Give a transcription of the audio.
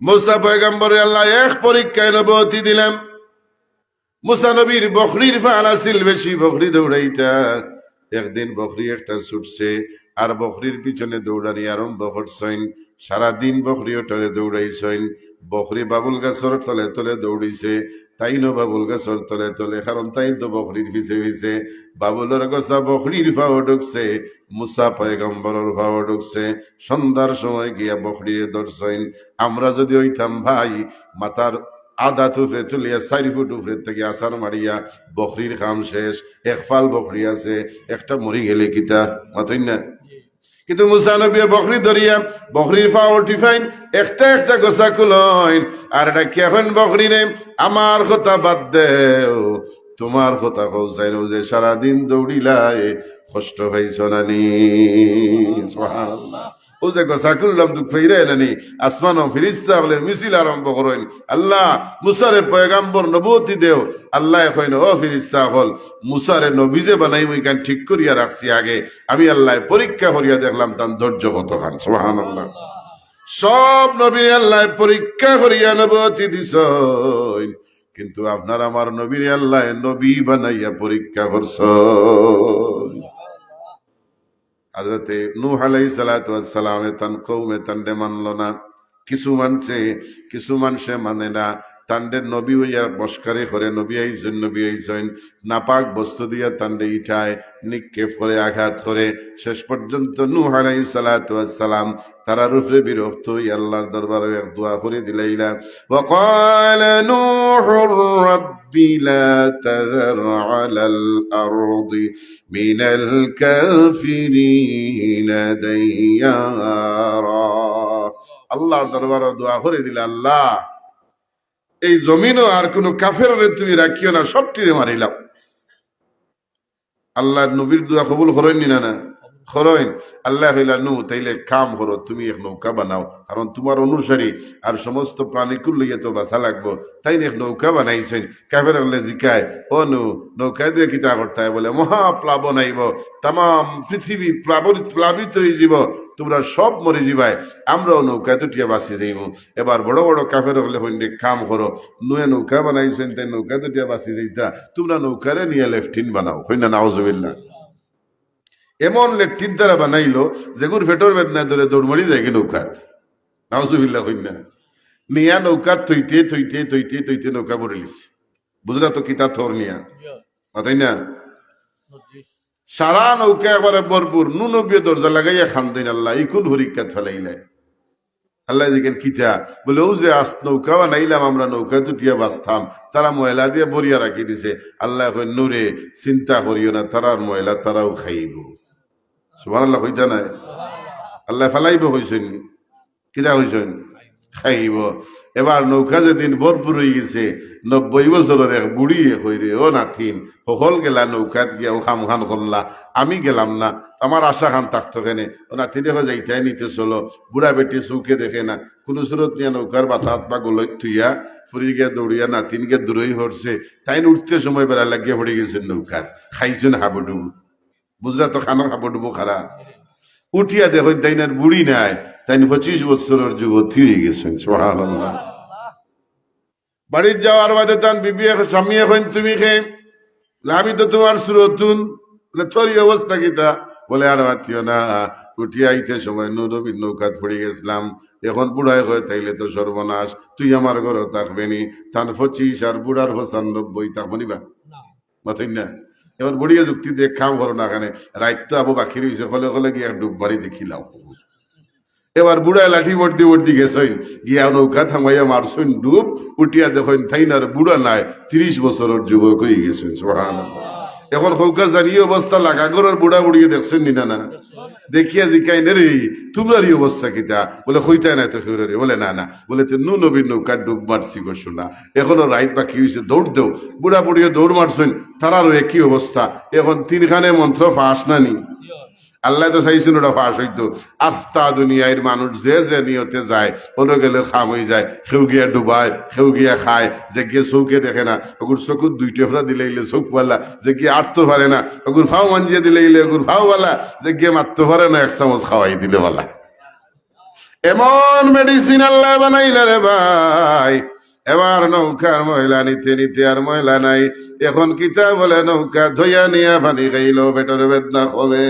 মুসা পয়গম্বর আল্লাহ এক পরীক্ষায় নবতি দিলাম মুসা নবীর বকরির ফাল আসিল বেশি বকরি দৌড়াইতা একদিন বকরি একটা ছুটছে, আর বকরির পিছনে দৌড়ানি আরম্ভ করছেন। সারাদিন বকরি ওটারে দৌড়াইছেন। বকরি বাবুল গাছর তলে তলে দৌড়িছে। তাই নো বাবুল গাছর তলে তলে কারণ তাই তো বকরির পিছে পিছে বাবুলের গছা বকরির ফাও ঢুকছে মুসা পয়গম্বরের ফাও ঢুকছে। সন্ধ্যার সময় গিয়া বকরিয়ে দর্শন আমরা যদি হইতাম ভাই মাতার আধা তুফরে তুলিয়া চারি ফুট উপরে থেকে আসার মারিয়া বকরির কাম শেষ এক ফাল বকরি আছে, একটা মরি গেলে কিতা? মাতই না। কিন্তু মুসানবী বকরি ধরিয়া, বকরির ফা টিফাইন, একটা একটা গোসা খুলইন আর এটা কেখন বকরি নেই? আমার কথা বাদ দেও। তোমার কথা কৌসাইন যে সারাদিন দৌড়িলায়। কষ্ট হয়েছ নানি। দুঃখ ফেরে বলে মিছিল আরম্ভ আল্লাহ নবতি দেও। আল্লাহ হল বানাই কান ঠিক করিয়া রাখছি আগে। আমি আল্লাহ পরীক্ষা করিয়া দেখলাম তার ধৈর্য কত খান সোহান আল্লাহ সব নবী আল্লাহ পরীক্ষা করিয়া নবতি দিস কিন্তু আপনার আমার নবীর আল্লাহ নবী বানাইয়া পরীক্ষা করছ হাজরতে নূহ আলাই সালাতামে তান কৌমে তান্ডে মানল না। কিছু মানছে, কিছু মানুষে মানে না। তান্ডে নবী হইয়া বস্কারে করে নবী আইছেন নবী আইছেন নাপাক বস্তু দিয়া তান্ডে ইঠায় নিক্ষেপ করে আঘাত করে শেষ পর্যন্ত নূহ আলাই সালাতাম তারা রূপে বিরক্ত হই আল্লাহর দরবারে এক দোয়া করে দিলাইলা وقال نوح رب لا تذر على الأرض من الكافرين ديارا আল্লাহর দরবারে দোয়া করে দিলে আল্লাহ এই জমিনও আর কোন কাফের তুমি রাখিও না, সবটিরে মারিলাম। আল্লাহ নবীর দোয়া কবুল করেননি না না? খরইন আল্লাহ হইলা নু তাইলে কাম করো, তুমি এক নৌকা বানাও। কারণ তোমার অনুসারী আর সমস্ত প্রাণীকুল লইয়া তো বাসা লাগবো। তাই এক নৌকা বানাইছেন। কাফের হলে জিকায়, ও নু নৌকায় দিয়ে কিতা করতে? বলে মহা প্লাবন আইব তাম পৃথিবী প্লাবিত প্লাবিত হয়ে যাব তোমরা সব মরে যাবাই আমরাও নৌকা তুটিয়া বাঁচি যাইব এবার বড় বড় কাফের হলে হইন্ডে কাম করো। নুয়ে নৌকা বানাইছেন, তাই নৌকা তুটিয়া বাঁচি যাইতা। তোমরা নৌকারে নিয়ে লেফটিন বানাও। হইনা নাওজবিল্লা এমন লেট্টিন তারা বানাইলো যেগুর ফেটর বেদনা ধরে দৌড়মড়ি যায় কি নৌকাত? নাউজুবিল্লা কন্যা নিয়া নৌকাত থইতে থইতে থইতে থইতে নৌকা বড়িলিস বুঝলা তো কিতা থর নিয়া? তাই না? সারা নৌকা একবারে ভরপুর নুনবিয়ে দরজা লাগাইয়া খান দিন আল্লাহ ইকুন হরিকাত ফেলাইলে আল্লাহ দেখেন কিতা? বলে ও যে আস নৌকা বানাইলাম আমরা নৌকা তুটিয়া বাঁচতাম। তারা ময়লা দিয়ে ভরিয়া রাখি দিছে। আল্লাহ নূরে চিন্তা করিও না তারার ময়লা তারাও খাইব। সুমান আল্লাহ কইতা নাই। আল্লাহ ফেলাইব হইছেন কিতা হইছেন? খাইব। এবার নৌকা যেদিন ভরপুর হয়ে গেছে, নব্বই বছরের এক বুড়ি হইরে ও নাথিন সকল গেলা নৌকাত গিয়া খাম খান করলা। আমি গেলাম না, আমার আশা খান থাকতো কেনে। ও নাথিন দেখো যাইতাই নিতে চলো, বুড়া বেটি চৌকে দেখে না। কোনো সুরত নিয়ে নৌকার বাতাত বা গলত থুইয়া ফুরি গিয়া দৌড়িয়া নাতিন গিয়ে দূরই হরছে তাই উঠতে সময় বেড়া লাগিয়ে পড়ে গেছে নৌকাত। খাইছেন হাবুডুবু। বুঝলা তো খানো হাবুডুবু খারা। উঠিয়া দেখুন তাইনার বুড়ি নাই তাই পঁচিশ বছরের যুবতী হয়ে গেছেন সোহান বাড়ির যাওয়ার বাদে তান বিবি স্বামী এখন তুমি খে আমি তো তোমার সুরতুন। বলে তোর অবস্থা কিতা বলে আর মাতিও না উঠিয়া আইতে সময় নবীর নৌকা ধরে গেছিলাম। এখন বুড়াই হয়ে তাইলে তো সর্বনাশ তুই আমার ঘরে থাকবে নি। তান পঁচিশ আর বুড়ার হোসান নব্বই থাকব নিবা মাথায় না? এবার বুড়িয়া যুক্তি দিয়ে খাম করো না কেন। রাইত তো আবু বাকি রয়েছে কলে কলে গিয়ে ডুব বাড়ি দেখিলাম এবার বুড়ায় লাঠি ভর্তি ভর্তি গেছেন গিয়া নৌকা থামাইয়া মারছেন ডুব, উঠিয়া দেখেন থাইনার বুড়া নাই, তিরিশ বছরের যুবক হয়ে গেছেন সোহান এখন হৌকা জানি অবস্থা লাগা ঘরের বুড়া বুড়িয়ে দেখছেন নি না না? দেখিয়া জিকাই নে রে, তোমরার এই অবস্থা কিতা? বলে হইতাই নাই তো রে। বলে, না না। বলে, তো নু নবীর নৌকা ডুব মারছি গো শোনা এখনও রাইত বাকি হয়েছে দৌড় দেও। বুড়া বুড়িয়ে দৌড় মারছেন, তারারও একই অবস্থা। এখন তিনখানে মন্ত্র ফাঁস না নি। আল্লাহ তো চাইছেন ওটা ফাঁস হইতো। আস্তা দুনিয়ার মানুষ যে যে নিয়তে যায়, কোনো গেলে খাম হয়ে যায়, সেও গিয়া ডুবায়, সেও গিয়া খায়, যে গিয়ে চৌকে দেখে না ওগুর চকুর দুইটা ফেরা দিলে গেলে চোখ পাল্লা, যে গিয়ে আটতে পারে না ওগুর ফাও মাঞ্জিয়ে দিলে গেলে ওগুর ফাও বালা যে গিয়ে মারতে পারে না, এক চামচ খাওয়াই দিলে বলা এমন মেডিসিন আল্লাহ বানাইলে রে ভাই। এবার নৌকার মহিলা নিতে নিতে আর মহিলা নাই। এখন কিতা বলে নৌকা ধইয়া নিয়া পানি খাইল, পেটর বেদনা হবে